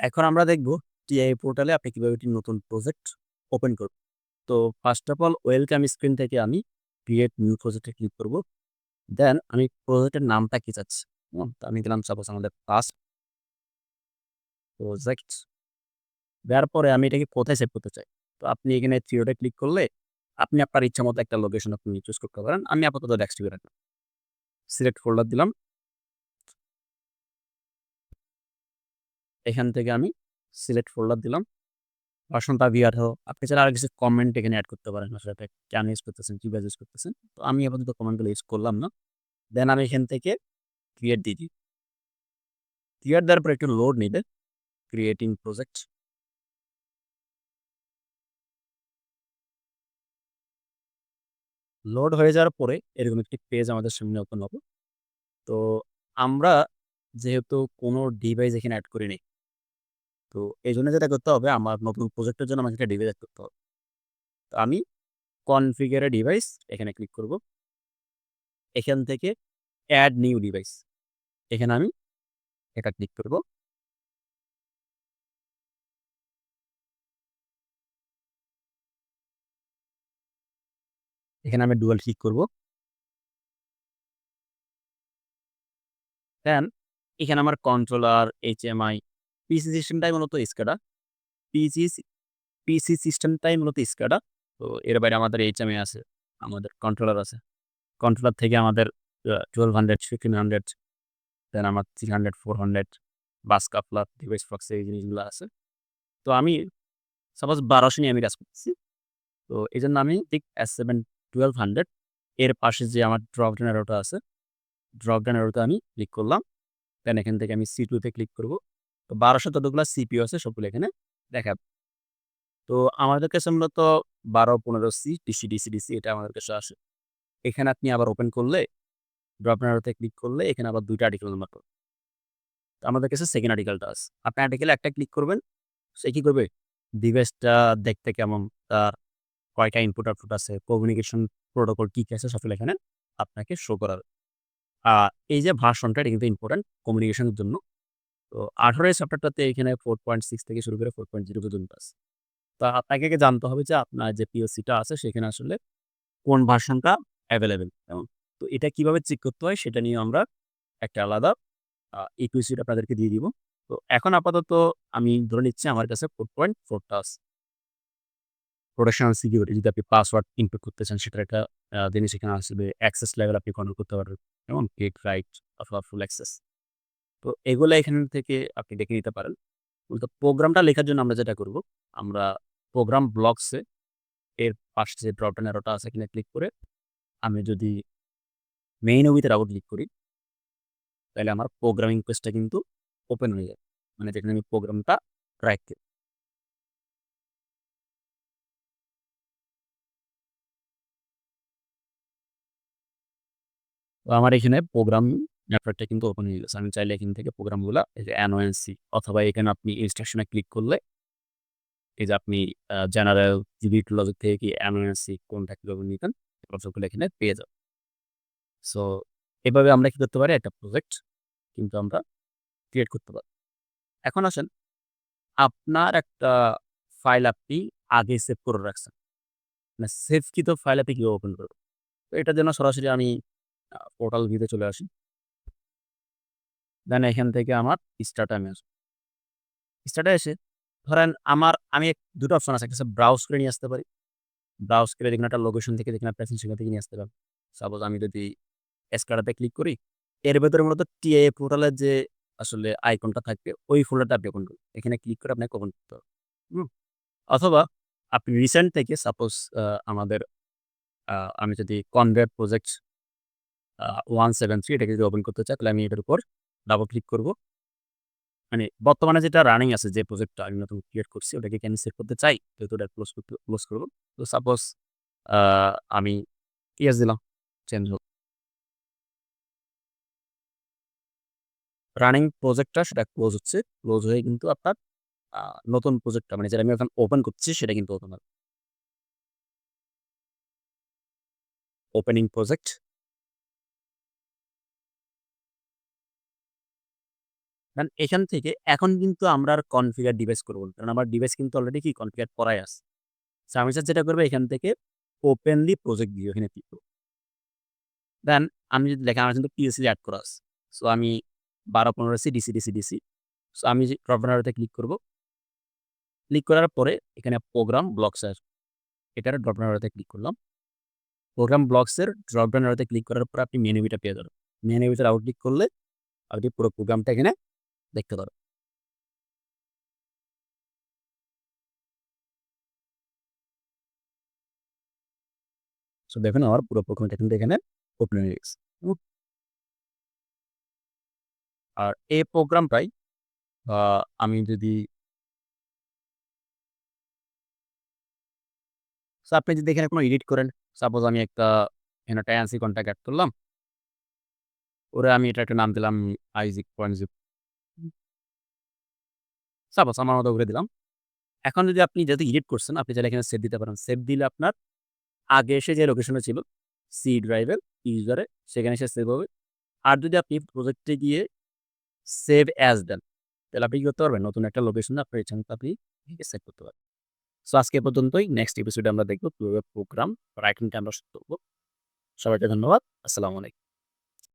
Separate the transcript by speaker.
Speaker 1: এখন আমরা দেখব টিআই পোর্টালে আপনি কীভাবে একটি নতুন প্রজেক্ট ওপেন করবেন। তো first of all welcome screen থেকে আমি ক্রিয়েট নিউ প্রজেক্টে ক্লিক করব। দেন আমি প্রজেক্টের নামটা কি চাচ্ছি। আমি দিলাম সাপোজ আমাদের ফার্স্ট প্রজেক্ট। দেওয়ার পরে আমি এটাকে কোথায় সেভ করতে চাই। তো আপনি এখানে থ্রিওতে ক্লিক করলে আপনি আপনার ইচ্ছা মতো একটা লোকেশন আপনি চুজ করতে পারেন। আমি আপাতত ডেস্কটপে রাখলাম। সিলেক্ট ফোল্ডার দিলাম। এখান থেকে আমি সিলেক্ট ফোল্ডার দিলাম। ভার্সনটা ভিআরও আপনি চাইলে আর কিছু কমেন্ট এখানে অ্যাড করতে পারেন। এটা কেন ইউজ করতেছেন, কীভাবে ইউজ করতেছেন। তো আমি আপাতত কমেন্টগুলো ইউজ করলাম না। দেন আমি এখান থেকে ক্রিয়েট দিয়ে দিই। ক্রিয়েট দেওয়ার পর একটু লোড নিবে। Creating project. লোড হয়ে যাওয়ার পরে এরকম একটি পেজ আমাদের সামনে ওপেন হবে। তো আমরা যেহেতু কোনো ডিভাইস এখানে এড করিনি। তো এই জন্য যেটা করতে হবে আমার নতুন প্রজেক্টের জন্য আমাকে একটা ডিভাইস করতে হবে। তো আমি কনফিগারে ডিভাইস এখানে ক্লিক করব। এখান থেকে অ্যাড নিউ ডিভাইস। এখানে আমি এটা ক্লিক করব। এখানে আমি ডুয়াল ক্লিক করব। দেন এখানে আমার কন্ট্রোলার, এইচএমআই, পিসি সিস্টেমটাই মূলত SCADA। পিসি পিসি সিস্টেমটাই মূলত SCADA। তো এর বাইরে আমাদের এইচএমআই আছে, আমাদের কন্ট্রোলার আছে। কন্ট্রোলার থেকে আমাদের twelve hundred fifteen hundred then আমার 300, 400 বাস কাপলার, ডিভাইস প্রক্সি এই জিনিসগুলো আছে। তো আমি সাপোজ বারোশো নিয়ে আমি কাজ করতেছি। তো এই জন্য আমি ঠিক S7 1200 এর পাশে যে আমার ড্রপ অ্যারোটা আছে, ড্রপ অ্যারোতে আমি ক্লিক করলাম। দেন এখান থেকে আমি সি টুতে ক্লিক করব। তো 1200 যতগুলা সিপিও আছে সবগুলো এখানে দেখাবে। তো আমাদের কাছে মূলত 1215 সি ডিসি, ডিসি, ডিসি এটা আমাদের কাছে আসে। এখানে আপনি আবার ওপেন করলে ড্রপ ডাউন ক্লিক করলে এখানে আবার ২ টা আর্টিকেল নাম্বার পাবেন। তো আমাদের কাছে সেকেন্ড আর্টিকেলটা আছে। আপনি আর্টিকেলে একটা ক্লিক করবেন। সে কি করবে? ডিভাইসটা দেখতে কেমন, তার কয়টা ইনপুট আউটপুট আছে, কমিউনিকেশন প্রোটোকল কি, কি আছে সবগুলো এখানে আপনাকে শো করার আ এই যে ভার্সনটা এটা কিন্তু ইম্পোর্টেন্ট কমিউনিকেশনের জন্য। তো 18 এর সফটওয়্যারটাতে এখানে 4.6 থেকে শুরু করে 4.0 পর্যন্ত আছে। তো আপনাকে আগে জানতে হবে যে আপনার যে পিওসিটা আছে সেখানে আসলে কোন ভার্সনটা অ্যাভেলেবেল কেমন। তো এটা কীভাবে চেক করতে হয় সেটা নিয়ে আমরা একটা আলাদা, আ ইকুই শিট আপনাদেরকে দিয়ে দিব। তো এখন আপাতত আমি ধরে নিচ্ছি আমার কাছে 4.4 টা আছে। প্রোটেকশন সিকিউরিটি যদি আপনি পাসওয়ার্ড ইনপুট করতে চান সেটার একটা জিনিস এখানে আসবে। অ্যাক্সেস লেভেল আপনি কন্ট্রোল করতে পারবেন। যেমন গেট রাইট অথবা ফুল অ্যাক্সেস। তো এগুলো এখান থেকে আপনি দেখে নিতে পারেন। মূলত প্রোগ্রামটা লেখার জন্য আমরা যেটা করব, আমরা প্রোগ্রাম ব্লকসে এর পাশে যে ড্রপ ডাউন অ্যারোটা আছে এখানে ক্লিক করে আমি যদি মেইন উইথ রাউট ক্লিক করি তাহলে আমার প্রোগ্রামিং পেজটা কিন্তু ওপেন হয়ে যাবে। মানে যেখানে আমি প্রোগ্রামটা রাইট করি। তো আমার এখানে প্রোগ্রাম নেটওয়ার্কটা কিন্তু ওপেন হয়ে গেছে। আমি চাইলে এখান থেকে প্রোগ্রামগুলো, এই যে অ্যানোয়েন্সি অথবা এখানে আপনি ইনস্ট্রাকশনে ক্লিক করলে, এই যে আপনি জেনারেল জিবিট লজিক থেকে কি অ্যানোয়েন্সি কোনটা কীভাবে নিতেন সবগুলো এখানে পেয়ে যাবেন। সো এভাবে আমরা কি করতে পারি একটা প্রজেক্ট কিন্তু আমরা ক্রিয়েট করতে পারি। এখন আসেন, আপনার একটা ফাইল আপনি আগে সেভ করে রাখছেন। মানে সেভ কি তো ফাইল আপনি কীভাবে ওপেন করবেন? তো এটার জন্য সরাসরি আমি পোর্টাল ভিতে চলে আসি। দেন এখান থেকে আমার স্টার্টে আমি আসব। স্টার্টে এসে ধরেন আমার আমি ২ টা অপশন আছে। একটা ব্রাউজ করে নিয়ে আসতে পারি। ব্রাউজ করে যেকোনো একটা লোকেশন থেকে যেখানে আপনি আছেন সেখান থেকে নিয়ে আসতে পারেন। সাপোজ আমি যদি SCADA তে ক্লিক করি, এর ভেতরে মূলত টিআই পোর্টালের যে আসলে আইকনটা থাকবে ওই ফোল্ডারটা আপনি ওপেন করবেন। এখানে ক্লিক করে আপনাকে ওপেন করতে হবে। অথবা আপনি রিসেন্ট থেকে সাপোজ আমাদের আমি যদি conveyor project one seven three এটাকে যদি ওপেন করতে চাই তাহলে আমি এটার উপর ডাবল ক্লিক করব। মানে বর্তমানে যেটা রানিং আছে, যে প্রজেক্টটা আমি নতুন ক্রিয়েট করছি, ওটাকে কি সেভ করতে চাই? যেহেতু ওটা ক্লোজ করতে ক্লোজ করব তো সাপোজ আমি ইয়েস দিলাম। চেঞ্জ হোক। রানিং প্রজেক্টটা সেটা ক্লোজ হচ্ছে। ক্লোজ হয়ে কিন্তু আপনার নতুন প্রজেক্টটা মানে যেটা আমি এখন ওপেন করছি, সেটা কিন্তু ওপেন হবে। Opening project. কারণ এখান থেকে এখন কিন্তু আমরা আর কনফিগার ডিভাইস করব। কারণ আমার ডিভাইস কিন্তু অলরেডি কি কনফিগার করাই আছে। সো আমি যেটা করবে এখান থেকে ওপেনলি প্রজেক্ট দিয়ে এখানে করব। দেন আমি যদি দেখেন আমার কিন্তু পিএসসি অ্যাড করা আছে। সো আমি 12-15 C DC, DC, DC. So আমি যে ড্রপ ডাউন ক্লিক করব। ক্লিক করার পরে এখানে প্রোগ্রাম ব্লকস আসবে। এটার ড্রপ ডাউন ক্লিক করলাম। প্রোগ্রাম ব্লকসের ড্রপ ডাউন ক্লিক করার পরে আপনি মেনু ভিটা পেয়ে যাবেন। মেনু ভিতরে আউট ক্লিক করলে আপনি পুরো প্রোগ্রামটা এখানে দেখতে পারো সো দেখুন আমার পুরো প্রোগ্রামটা কিন্তু এখানে ওপেন হয়ে গেছে। আর এই প্রোগ্রামটাই আমি যদি আপনি যদি এখানে কোনো এডিট করেন, সাপোজ আমি একটা এখানে টেন্যান্সি কন্ট্রাক্ট এড করলাম। ওরে আমি এটা একটা নাম দিলাম আইজিক পয়েন্ট। সাপোজ আমার মতো করে দিলাম। এখন যদি আপনি যেহেতু এডিট করছেন, আপনি চাইলে এখানে সেভ দিতে পারেন। সেভ দিলে আপনার আগে এসে যে লোকেশনে ছিল সি ড্রাইভের ইউজারে সেখানে এসে সেভ হবে। আর যদি আপনি প্রজেক্টে গিয়ে সেভ অ্যাজ দেন, তাহলে আপনি করতে পারবেন? নতুন একটা লোকেশনে আপনার ইচ্ছা মতো আপনি সেভ করতে পারবেন। সো আজকে পর্যন্তই। নেক্সট এপিসোডে আমরা দেখব কীভাবে প্রোগ্রাম রাইটিংটা আমরা শুরু করব। সবাইকে ধন্যবাদ। আসসালামু আলাইকুম।